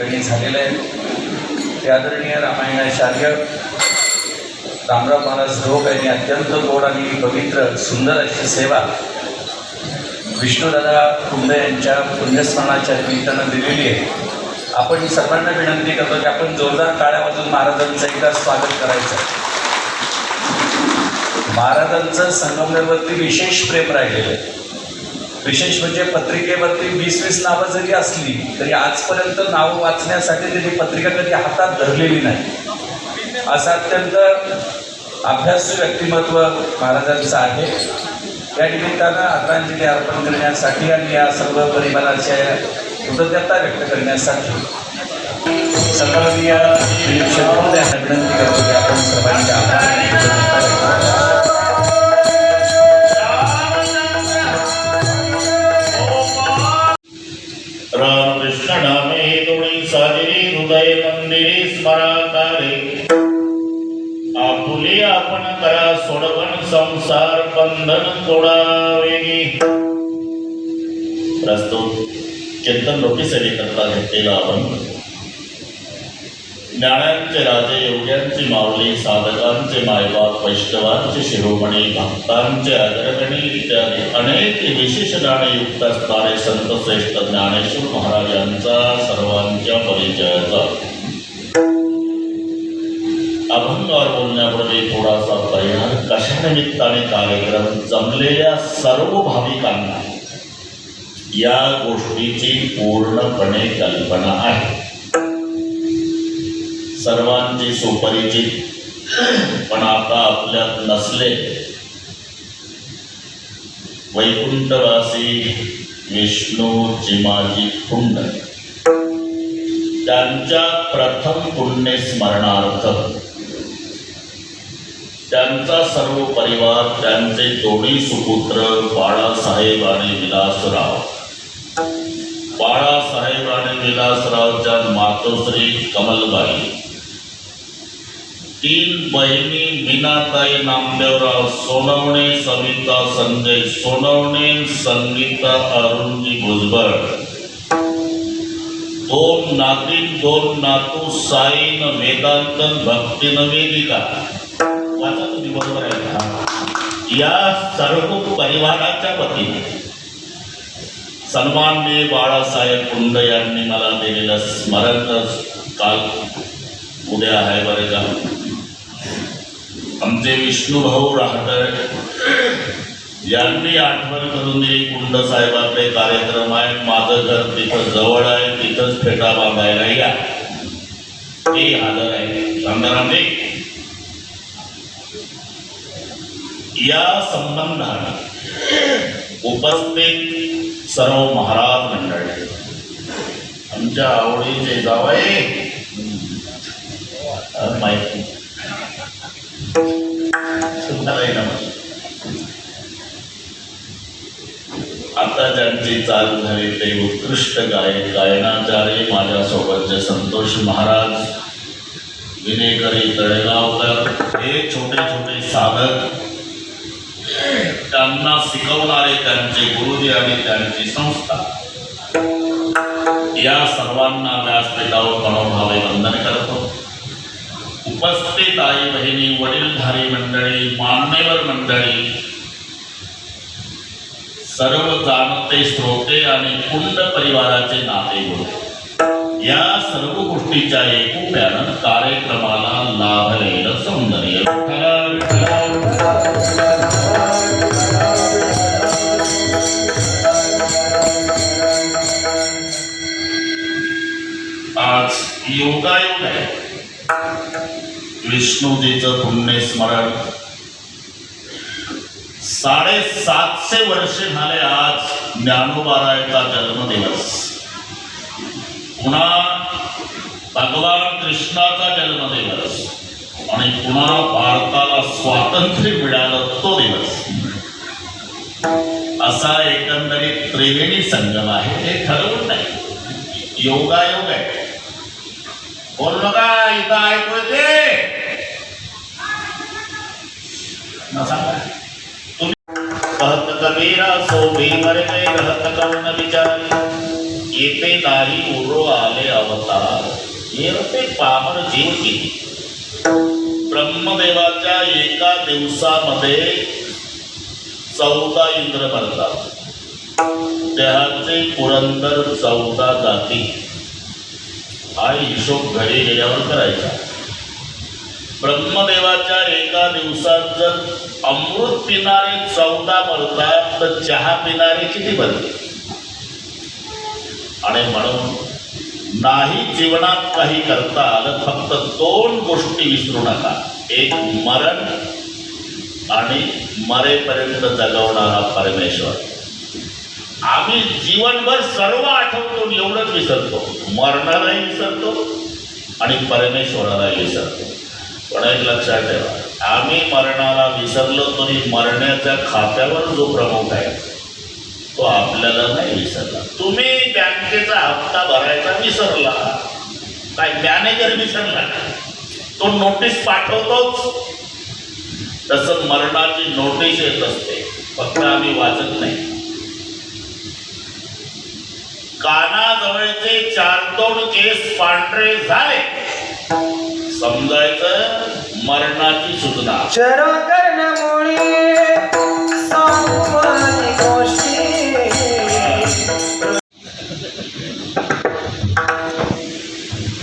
ठिकाणी झालेलं आहे. ते आदरणीय रामायणाचार्य रामराव महाराज लोक यांनी अत्यंत गोड आणि पवित्र सुंदर अशी सेवा विष्णुदादा कुंभ यांच्या पुण्यस्मरणाच्या निमित्तानं दिलेली आहे. आपण सर्वांना विनंती करतो की आपण जोरदार टाळ्या वाजून महाराजांचं एकदा स्वागत करायचं. महाराजांचं संगमनेरवरती विशेष प्रेम राहिलेलं आहे. विशेष म्हणजे पत्रिकेवरती वीस वीस नावं जरी असली तरी आजपर्यंत नावं वाचण्यासाठी त्यांनी पत्रिका कधी हातात धरलेली नाही. असं अत्यंत अभ्यास व्यक्तिमत्व महाराजांचं आहे. या निमित्तानं आदरांजली अर्पण करण्यासाठी आणि या सर्व परिवाराच्या कृतज्ञता व्यक्त करण्यासाठी सन्माननीय या विनंती करतो की आपण सर्वांच्या रामकृष्ण नामे तुणी साजरी हृदय मंदिरी स्मराकारे। आपुले आपण करा सोडवण संसार बंधन तोडावेगी। प्रस्तुत चिंतन लोकसेवे करता घेतलेला आपण। ज्ञानांचे राजे योग्यांची माऊली साधकांचे मायबाप वैष्णवांचे शिरोमणी भक्तांचे अग्रगणी इत्यादी। अनेक विशेष ज्ञानयुक्त असणारे संत श्रेष्ठ ज्ञानेश्वर महाराज यांचा सर्वांच्या परिचयाचा. अभंगावर बोलण्यापूर्वी थोडासा परिणाम कशा निमित्ताने कार्यक्रम जमलेल्या सर्व भाविकांना या गोष्टीची पूर्णपणे कल्पना आहे. सर्वांचे सुपरिचित पण आता आपल्यात नसले वैकुंठवासी विष्णू जिमाजी कुंड. त्यांच्या प्रथम पुण्य स्मरणार्थ त्यांचा सर्व परिवार त्यांचे दोन्ही सुपुत्र बाळासाहेब आणि विलासराव. बाळासाहेब आणि विलासरावच्या मातोश्री कमलबाई. तीन बहिणी मीनाताई नामदेवराव सोनवणे सविता संजय सोनवणे संगीता अरुणजी भुजबळ. दोन नातीन दोन नातू साईन वेदांतन भक्ती वेदिका. वाचा तुम्ही बरोबर आहे का? या सर्व परिवाराच्या वतीने. सन्माननीय बाळासाहेब कुंड यांनी मला दिलेलं स्मरण काल उद्या आहे बरं का? आमचे विष्णुभाऊ राहतर यांनी आठवण करून दिली कुंड साहेबांचे कार्यक्रम आहे माझं घर तिथं जवळ आहे तिथंच फेटा बांधायला या. ते हजर आहे. शांतारामने या संबंधात उपस्थित सर्व महाराज मंडळ आमच्या आवडीचे जावई माहिती. आता ज्यांची चाल झाली ते उत्कृष्ट गायक गायनाचार्य माझ्यासोबतचे संतोष महाराज विनेकरी तळेगावकर हे छोटे छोटे साधक त्यांना शिकवणारे त्यांचे गुरुजी आणि त्यांची संस्था. या सर्वांना व्यासपीठावर मनोभावे वंदन करतो. उपस्थित आई बहिणी वडीलधारी मंडळी मान्यवर मंडळी सर्व जाणते श्रोते आणि कुंड परिवाराचे नाते होते या सर्व गोष्टीच्या एकोप्यानं कार्यक्रमाला लाभलेलं सौंदर्य. आज योगायोग आहे. विष्णूजीचं पुण्य स्मरण. साडेसातशे वर्षे झाले आज ज्ञानोबारायचा जन्मदिवस. पुन्हा भगवान कृष्णाचा जन्मदिवस आणि पुन्हा भारताला स्वातंत्र्य मिळालं तो दिवस. असा एकंदरीत त्रिवेणी संगम आहे. हे ठरवून नाही. योगायोग आहे. बोल नका इथं ऐकू येते कहत कबीरा सो भीमर में रहत कौन येते नाही उरो आले अवतार. येते पामर एका चौदा इंद्र देहाचे पुरंदर चौदा जाती. हा हिशोब घरी गेल्यावर करायचा. ब्रह्मदेवाच्या एका दिवसात जर अमृत पिणारे चौदा मरतात तर चहा पिणारे किती बनते आणि म्हणून नाही जीवनात काही करता आलं फक्त दोन गोष्टी विसरू नका. एक मरण आणि मरेपर्यंत जगवणारा परमेश्वर. आम्ही जीवनभर सर्व आठवतो एवढंच विसरतो. मरणालाही विसरतो आणि परमेश्वरालाही विसरतो. पण एक लक्षात ठेवा. आम्ही मरणाला विसरलो तरी मरण्याच्या खात्यावर जो प्रमुख आहे तो आपल्याला नाही विसरला. तुम्ही बँकेचा हप्ता भरायचा विसरला. काय मॅनेजर विसरला? तो नोटीस पाठवतोच. तसं मरणाची नोटीस येत असते. फक्त आम्ही वाचत नाही. कानाजवळचे चार दोन केस पांढरे झाले. समजायचं मरणाची सूचना. शरा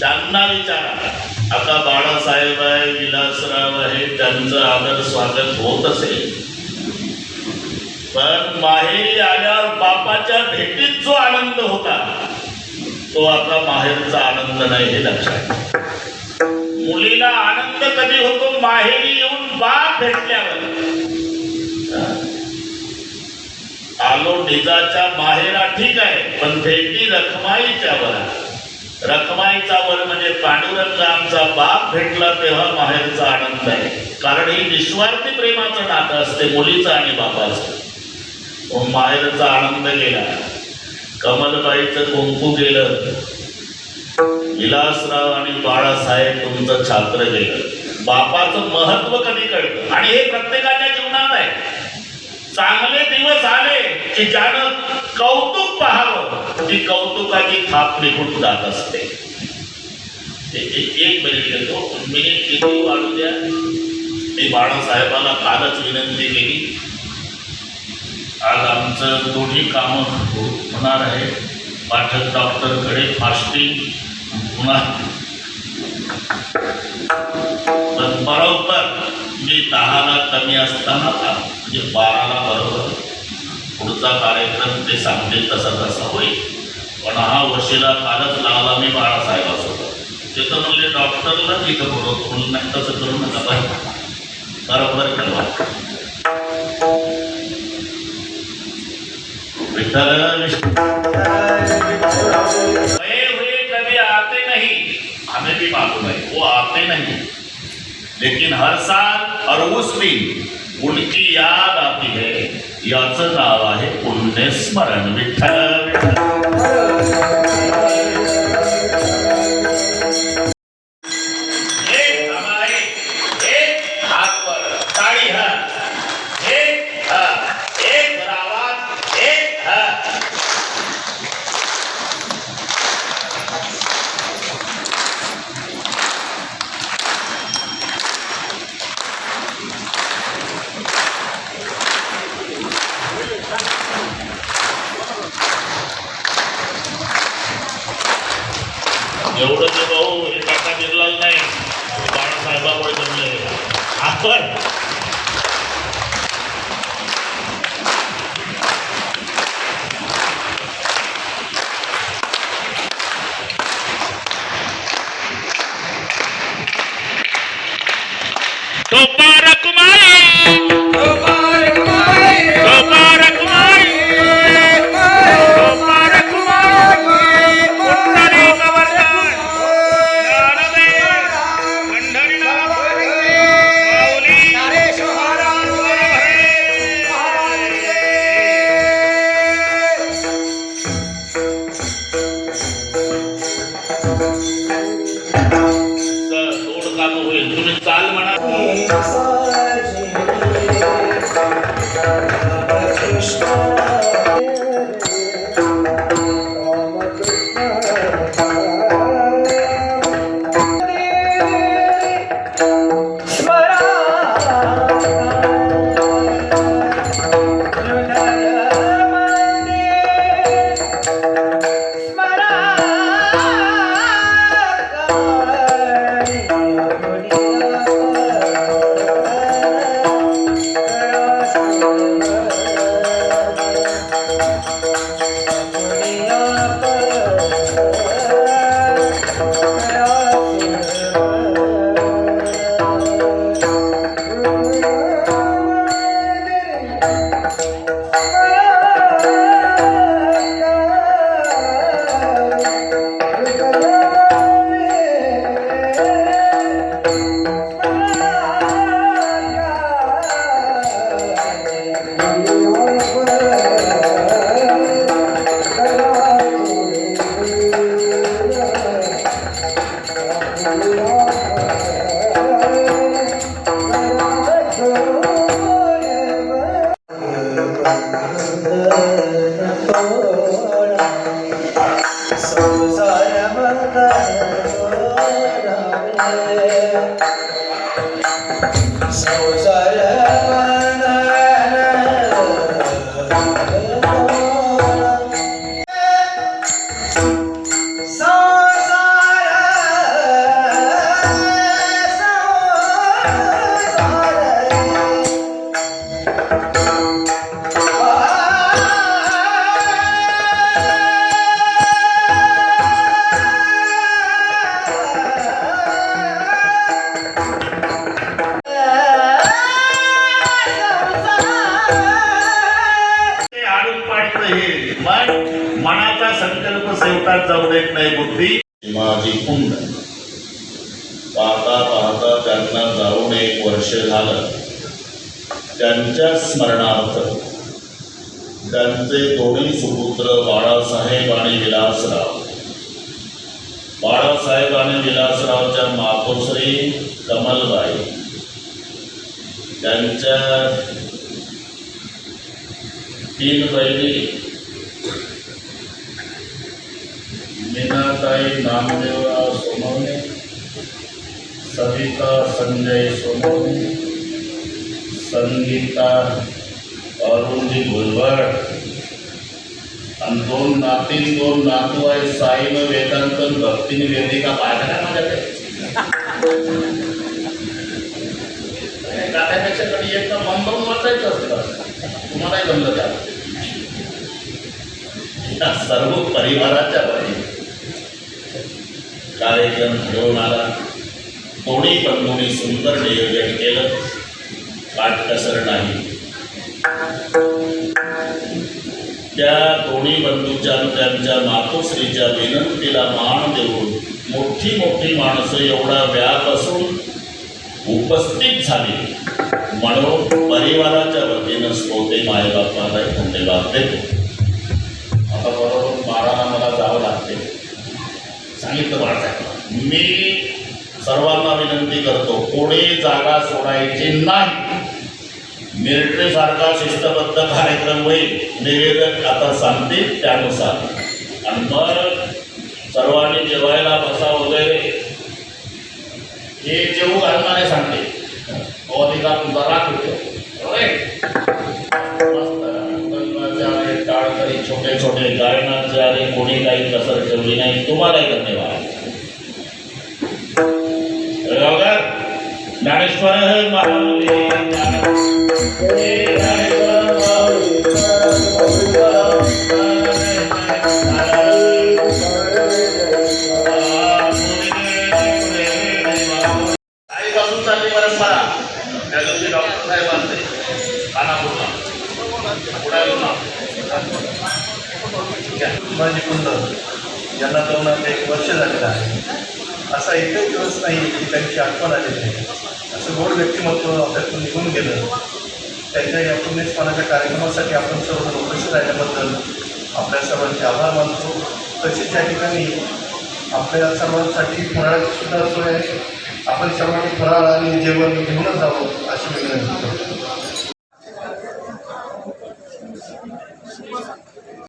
त्यांना विचारा. आता बाळासाहेब आहे विलासराव आहे त्यांचं आदर स्वागत होत असेल. पण माहेरी आल्यावर बापाच्या भेटीत जो आनंद होता तो आता माहेरचा आनंद नाही हे लक्षात. मुलीला आनंद कधी होतो माहेरी येऊन बाप भेटल्यावर? आलो निजाच्या माहेरा ठीक आहे पण भेटी रखमाईच्या वर. रखमाईचा वर म्हणजे पांडुरंग आमचा बाप भेटला तेव्हा माहेरचा आनंद आहे. कारण ही निस्वार्थी प्रेमाचं नातं असते मुलीचं आणि बापाचं. माहेरचा आनंद गेला. कमलबाईचं कुंकू गेलं. विलासराव आणि बाळासाहेब तुमचं छात्र गेलं बापाचं महत्त्व कधी कळतं? आणि हे प्रत्येकाच्या जीवनात आहे. चांगले दिवस आले की ज्यानं कौतुक पाहावं ती कौतुकाची थाप निघून जात असते. ते- एक मिनिट देतो मिनिट किती वाढू द्या. मी बाळासाहेबाला कालच विनंती केली. आज आमचं दोन्ही कामं होणार आहे. पाठक डॉक्टरकडे फास्टिंग पण बरोबर मी दहाला कमी असताना का? म्हणजे बाराला बरोबर. पुढचा कार्यक्रम ते सांगतील तसा तसा होईल. पण हा वशिला कालच लावला मी बाळासाहेबासोबत. ते तर म्हणले डॉक्टरला तिथं बोलवतो म्हणून नाही तसं करू नका बाई. बरोबर ठरवा विठ्ठल विष्णू हमें मालूम है वो आते नहीं. लेकिन हर साल और उस दिन उनकी याद आती है. याचं नाव आहे पुण्यस्मरण विठ्ठल. एवढं ते भाऊ हे काका बिरलाल नाही. बाळासाहेबामुळे जमले. आपण तो पारकुमारी तो इथून चाल म्हणा. Música ते त्यांचे दोन्ही सुपुत्र बाळासाहेब आणि विलासराव? बाळासाहेब आणि विलासरावच्या मातोश्री कमलबाई. त्यांच्या तीन बहिणी. मीनाताई नामदेवराव सोमवणे सविता संजय सोमवणे संगीता अरुणजी भुलवड आणि दोन नातीन दोन नातू आहेत साईनं वेदांतन भक्तीने वेदिका पाहिजे ना माझ्याकडे गाण्यापेक्षा कधी एक मन भरून वाचायचं असतं तुम्हालाही जमलं त्या या सर्व परिवाराच्या वतीने कार्यक्रम घेऊन आला कोणी पण कोणी सुंदर नियोजन केलं काटकसर नाही त्या दोन्ही बंधूच्या त्यांच्या मातोश्रीच्या विनंतीला मान देऊन मोठी मोठी माणसं एवढा व्याप असून उपस्थित झाली. म्हणून परिवाराच्या वतीनं श्रोते मायबापाला धन्यवाद देतो. आता बरोबर बाराला मला जावं लागते. सांगितलं बाळासाहेब. मी सर्वांना विनंती करतो कोणी जागा सोडायची नाही. मिलिटरी सारखा शिस्तबद्ध कार्यक्रम होईल निवेदक आता सांगतील त्यानुसार. आणि मग सर्वांनी जेवायला बसा वगैरे हे जेवू घालणारे सांगते तो हो, अधिकार तुमचा राखतो छोटे छोटे गायनाचे आले कोणी काही कसर ठेवली नाही तुम्हालाही धन्यवाद. ज्ञानेश्वर महाराज ज्ञानेश्वर काही यांना आता एक वर्ष झालेलं आहे. असा एकही दिवस नाही की त्यांची आठवण आलेली आहे असं गोड व्यक्तिमत्व आपल्यातून निघून गेलं. त्यांच्या या पुण्यस्मानाच्या कार्यक्रमासाठी आपण सर्व उपस्थित राहिल्याबद्दल आपल्या सर्वांचे आभार मानतो. तसेच या ठिकाणी आपल्या सर्वांसाठी फराळाची सुद्धा सोय आहे. आपण सर्वांनी फराळ आणि जेवण घेऊनच जावं अशी मी विनंती करतो.